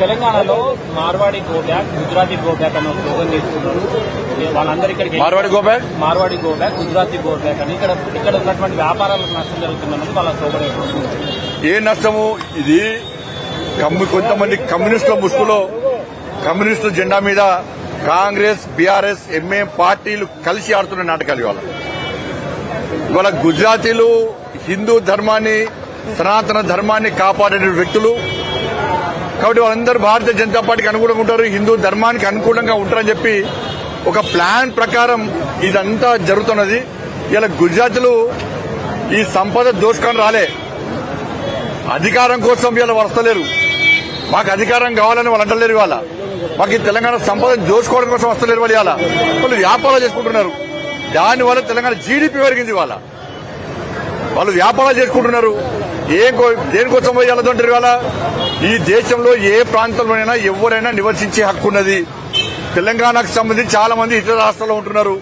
తెలంగాణలో Marwadi go back Gujarati go back అని ఒక స్లోగన్ వాళ్ళందరూ ఇక్కడికి Marwadi go back? Marwadi go back Gujarati go back అని ఇక్కడ ఇక్కడ ఉన్నటువంటి వ్యాపారాలకు నష్టం జరుగుతుందన్నది వాళ్ళ స్లోగన్. ఏ నష్టము ఇది కొంతమంది కమ్యూనిస్టుల ముసుగులో కమ్యూనిస్టు జెండా మీద కాంగ్రెస్ బీఆర్ఎస్ ఎంఏ పార్టీలు కలిసి ఆడుతున్న నాటకాలు ఇవాళ ఇవాళ గుజరాతీలు హిందూ ధర్మాన్ని సనాతన ధర్మాన్ని కాపాడే వ్యక్తులు కాబట్టి వాళ్ళందరూ భారతీయ జనతా పార్టీకి అనుకూలంగా ఉంటారు హిందూ ధర్మానికి అనుకూలంగా ఉంటారని చెప్పి ఒక ప్లాన్ ప్రకారం ఇదంతా జరుగుతున్నది. ఇలా గుజరాత్లు ఈ సంపద దోచుకొని రాలే. అధికారం కోసం వీళ్ళు వస్తలేరు. మాకు అధికారం కావాలని వాళ్ళు అంటలేరు ఇవాళ. మాకు ఈ తెలంగాణ సంపద దోచుకోవడం కోసం వస్తలేరు వాళ్ళు ఇవాళ. వాళ్ళు వ్యాపారాలు చేసుకుంటున్నారు. దానివల్ల తెలంగాణ జీడిపి పెరిగింది ఇవాళ. వాళ్ళు వ్యాపారాలు చేసుకుంటున్నారు. ఏం కో- దేనికోసం పోయి వెళ్ళదంటారు ఇవాళ? ఈ దేశంలో ఏ ప్రాంతంలోనైనా ఎవరైనా నివసించే హక్కు ఉన్నది. తెలంగాణకు సంబంధించి చాలా మంది ఇతర రాష్ట్రాల్లో ఉంటున్నారు.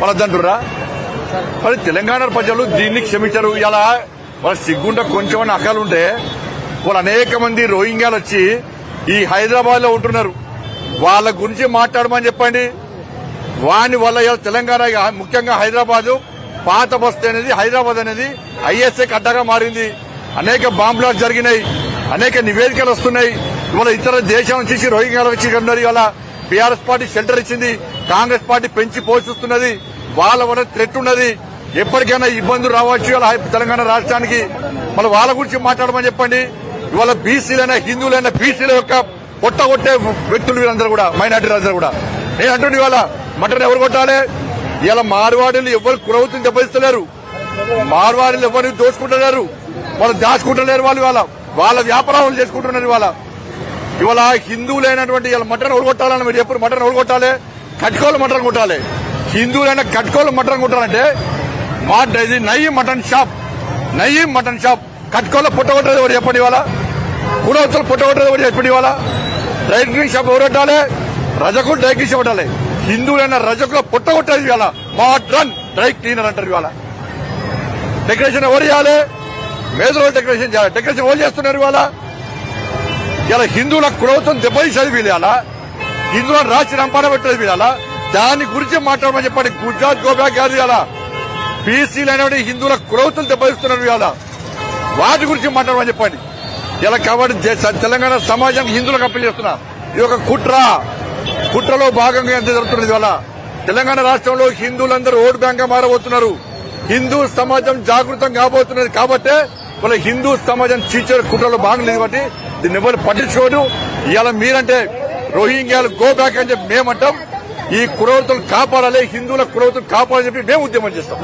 వాళ్ళదంటురా మరి తెలంగాణ ప్రజలు దీన్ని క్షమించరు. ఇలా వాళ్ళ సిగ్గుంట కొంచెం అక్కలు ఉంటే వాళ్ళు అనేక మంది రోహింగ్యాలు వచ్చి ఈ హైదరాబాద్లో ఉంటున్నారు. వాళ్ళ గురించి మాట్లాడమని చెప్పండి. వాని వల్ల ఇలా తెలంగాణ ముఖ్యంగా హైదరాబాద్ పాత బస్తీ అనేది హైదరాబాద్ అనేది ఐఎస్ఏ అడ్డగా మారింది. అనేక బాంబ్ జరిగినాయి. అనేక నివేదికలు వస్తున్నాయి. ఇవాళ ఇతర దేశం నుంచి రోహింగ్యాలు వచ్చి ఉన్నారు. ఇవాళ బీఆర్ఎస్ పార్టీ షెల్టర్ ఇచ్చింది. కాంగ్రెస్ పార్టీ పెంచి పోషిస్తున్నది. వాళ్ళ వల్ల థ్రెట్ ఉన్నది. ఎప్పటికైనా ఇబ్బందులు రావచ్చు. ఇలా తెలంగాణ రాష్ట్రానికి. మళ్ళీ వాళ్ళ గురించి మాట్లాడమని చెప్పండి. ఇవాళ బీసీలైనా హిందువులైనా బీసీల యొక్క కొట్టగొట్టే వ్యక్తులు వీళ్ళందరూ కూడా మైనార్టీ అందరూ కూడా. నేను అంటుండే ఇవాళ మటన్ ఎవరు కొట్టాలి? ఇలా మార్వాడీలు ఎవరు కురవుతుంది దెబ్బతిస్తలేరు? మార్వాడీలు ఎవరిని దోచుకుంటలేరు? వాళ్ళు దాచుకుంటలేరు వాళ్ళు ఇవాళ. వాళ్ళ వ్యాపారాలు చేసుకుంటున్నారు ఇవాళ. ఇవాళ హిందువులైనటువంటి ఇలా మటన్ ఒడగొట్టాలని మీరు ఎప్పుడు మటన్ ఒడగొట్టాలి కట్కోలు మటన్ కొట్టాలి. హిందువులైన కట్కోలు మటన్ కొట్టాలంటే మా ఇది నయ్యి మటన్ షాప్ నయ్యి మటన్ షాప్. కట్కోల పుట్టగొట్టేది ఎవరు చెప్పండి ఇవాళ? కూడవచ్చలు పుట్టగొట్టేది ఎవరు చెప్పండి ఇవాళ? డ్రై క్లీన్ షాప్ ఎవరు పెట్టాలి రజకు డ్రై క్లీన్ షాప్ పెట్టాలి హిందువులైన రజకులో పుట్టగొట్టేది ఇవాళ. మోడ్రన్ డ్రై క్లీనర్ అంటారు ఇవాళ. డెకరేషన్ ఎవరు చేయాలి? మేజర్ డెకరేషన్ చేయాలి. డెకరేషన్ ఎవరు చేస్తున్నారు ఇవాళ? ఇలా హిందువుల కులవతం దెబ్బతీసేది వీళ్ళ హిందువులను రాసి రంపాన పెట్టేది వీళ్ళ దాని గురించి మాట్లాడమని చెప్పండి. గుజరాత్ గోబ్యాక్ కాదు ఇలా బీసీలు అనేవి హిందువుల కులవతం దెబ్బతిస్తున్నారు ఇవాళ. వాటి గురించి మాట్లాడమని చెప్పండి. ఇలా కాబట్టి తెలంగాణ సమాజం హిందువులకు అప్పీల్ చేస్తున్నా. ఇది ఒక కుట్ర. కుట్రలో భాగంగా ఎంత జరుగుతున్నది ఇవాళ? తెలంగాణ రాష్ట్రంలో హిందువులందరూ ఓటు బ్యాంక్గా మారబోతున్నారు. హిందూ సమాజం జాగృతం కాబోతున్నది కాబట్టే వాళ్ళ హిందూ సమాజం చీచే కుట్రలో భాగం కాబట్టి దీన్ని ఎవరు పట్టించుకోడు. ఇవాళ మీరంటే రోహింగ్యాలు గో బ్యాక్ అని చెప్పి మేమంటాం. ఈ కురవతులు కాపాడాలి హిందువుల కురవతులు కాపాడాలని చెప్పి మేము ఉద్యమం చేస్తాం.